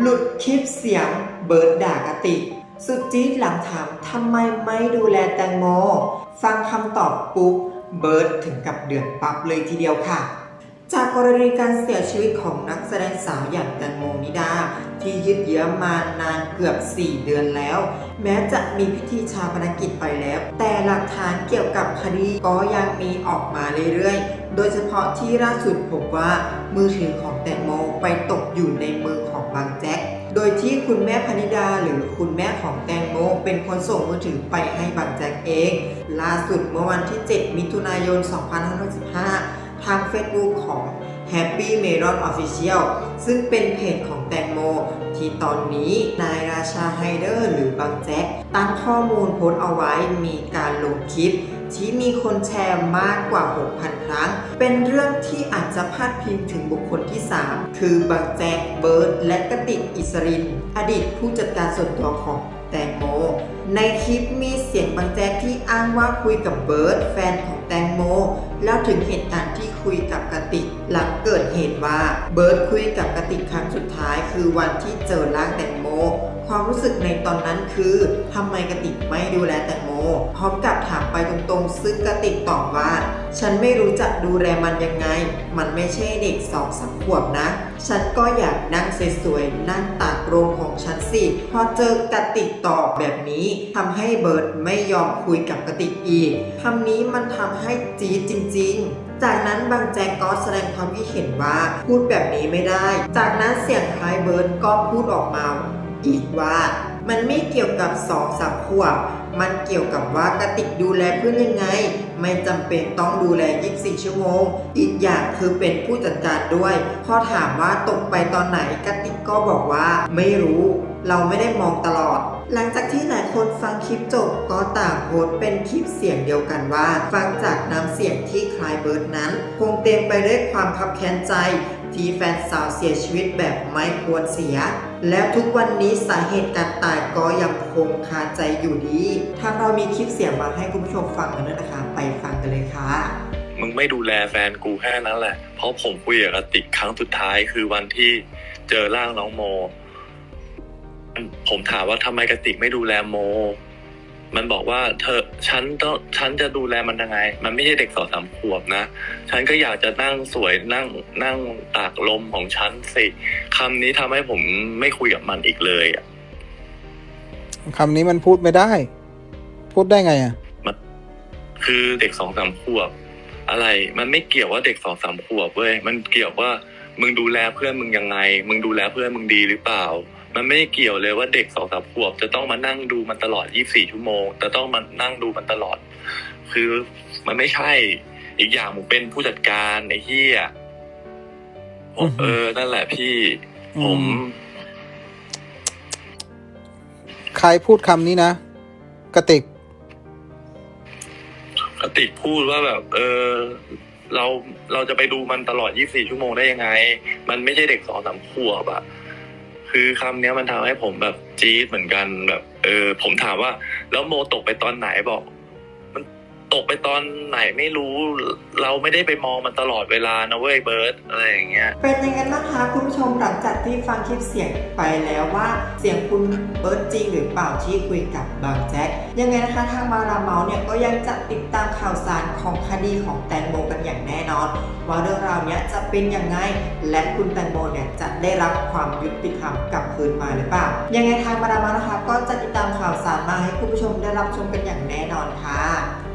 หลุดคลิปเสียงเบิร์ดด่ากติก สุดจี๊ดหลังถามทำไมไม่ดูแลแตงโม ฟังคำตอบปุ๊บ เบิร์ดถึงกับเดือดปั๊บเลยทีเดียวค่ะ จากกรณีการเสียชีวิตของนักแสดงสาวอย่างแตงโมนิดา ที่ยืดเยื้อมานานเกือบ 4 เดือนแล้ว แม้จะมีพิธีชาปนกิจไปแล้ว แต่หลักฐานเกี่ยวกับคดีก็ยังมีออกมาเรื่อยๆ โดยเฉพาะที่ล่าสุดพบว่ามือถือของแตงโมไปตกอยู่ในมือ ยที่คุณแม่พนิดาหรือคุณแม่ของแตงโมเป็นคนส่งมือถือไปให้บางแจ็คเอง ล่าสุดเมื่อวันที่ 7 มิถุนายน 2565 ทาง Facebook ของ Happy Melon Official ซึ่งเป็นเพจของแตงโม ที่ตอนนี้นายรา บางแจ็คตั้งข้อมูลโพสต์เอาไว้มีการลงคลิป ที่มีคนแชร์มากกว่า 6,000 ครั้ง เป็นเรื่องที่อาจจะพาดพิงถึงบุคคลที่ 3 คือบางแจ็คเบิร์ดและกติกอิสริน อดีตผู้จัดการส่วนตัวของแตงโม ในคลิปมีเสียงบางแจ๊กที่อ้างว่าคุยกับเบิร์ดแฟนของแตงโม แล้วถึงเหตุการณ์ที่คุยกับกติก หลังเกิดเหตุว่าเบิร์ดคุยกับกติกครั้งสุดท้าย คือวันที่เจอร่างแตงโม ความรู้สึกในตอนนั้นคือทำไมกติกไม่ดูแลแตงโม พร้อมกับถามไปตรงๆ ซึ่งกติกตอบว่า ฉันไม่รู้จักดูแลมันยังไง มันไม่ใช่เด็กสองสามขวบนะ ฉันก็อยากนั่งสวยๆนั่งตากโรงของฉันสิพอเจอกติกตอบแบบนี้ทำให้เบิร์ดไม่ยอมคุยกับกติกอีกคำนี้มันทำให้จี๊ดจริง ๆ จากนั้นบางแจกก็แสดงความคิดเห็นว่าพูดแบบนี้ไม่ได้ จากนั้นเสียงคล้ายเบิร์ดก็พูดออกมาอีกว่า มันไม่เกี่ยวกับสองสามขวบ มันเกี่ยวกับว่ากติกดูแลเพื่อนยังไง ไม่จำเป็นต้องดูแล 24 ชั่วโมง อีกอย่างคือเป็นผู้จัดการด้วย พอถามว่าตกไปตอนไหนกติกก็บอกว่า ไม่รู้ เราไม่ได้มองตลอด หลังจากที่หลาย คนฟังคลิปจบก็ต่างโพสเป็นคลิปเสียงเดียวกันว่า ฟังจากน้ำเสียงที่คลายเบิร์ดนั้น คงเต็มไปด้วยความคับแค้นใจ ที่แฟนสาวเสียชีวิตแบบไม่ควรเสีย แล้วทุกวันนี้สาเหตุการตายก็ยังคงคาใจอยู่ดีทางเรามีคลิปเสียงมาให้คุณผู้ชมฟังกันด้วยนะคะ ไปฟังกันเลยค่ะมึงไม่ดูแลแฟนกูแค่นั้นแหละ เพราะผมคุยกับกติกครั้งสุดท้ายคือวันที่เจอร่างน้องโม ผมถามว่าทำไมกติกไม่ดูแลโม มันบอกว่าเธอฉันต้องฉันจะดูแลมันยังไง มันไม่ใช่เด็กสองสามขวบนะ ฉันก็อยากจะนั่งสวยนั่งนั่งตากลมของฉันสิคำนี้ทำให้ผมไม่คุยกับมันอีกเลยอะคำนี้มันพูดไม่ได้ พูดได้ไงอะคือเด็กสองสามขวบ อะไร มันไม่เกี่ยวว่าเด็กสองสามขวบเว้ย มันเกี่ยวว่ามึงดูแลเพื่อนมึงยังไง มึงดูแลเพื่อนมึงดีหรือเปล่า มันไม่เกี่ยวเลยว่าเด็กสองสามขวบ จะต้องมานั่งดูมันตลอด24ชั่วโมง จะต้องมานั่งดูมันตลอด คือมันไม่ใช่ อีกอย่างมึงเป็นผู้จัดการไอ้เหี้ยผมอือฮึเออ นั่นแหละพี่ผมอืมใครพูดคำนี้นะกระติกกติกพูดว่าแบบ เออ เราเราจะไปดูมันตลอด 24 ชั่วโมงได้ยังไง มันไม่ใช่เด็กสองสามขวบอะ คือคำเนี้ยมันทำให้ผมแบบจี๊ดเหมือนกันแบบ เออ ผมถามว่า แล้วโมตกไปตอนไหนบอก ตกไปตอนไหนไม่รู้เราไม่ได้ไปมองมันตลอดเวลานะเว้ยเบิร์ตอะไรอย่างเงี้ย เป็นยังไงบ้างคะคุณผู้ชมหลังจากที่ฟังคลิปเสียงไปแล้วว่าเสียงคุณเบิร์ดจริงหรือเปล่าที่คุยกับบางแจ็คยังไงนะคะทางมาราเมาส์เนี่ยก็ยังจะติดตามข่าวสารของคดีของแตงโมกันอย่างแน่นอน ว่าเรื่องราวเนี้ยจะเป็นยังไงและคุณแตงโมเนี่ยจะได้รับความยุติธรรมกลับคืนมาหรือเปล่ายังไงทางมาราเมาส์นะคะ ก็จะติดตามข่าวสารมาให้คุณผู้ชมได้รับชมกันอย่างแน่นอนค่ะ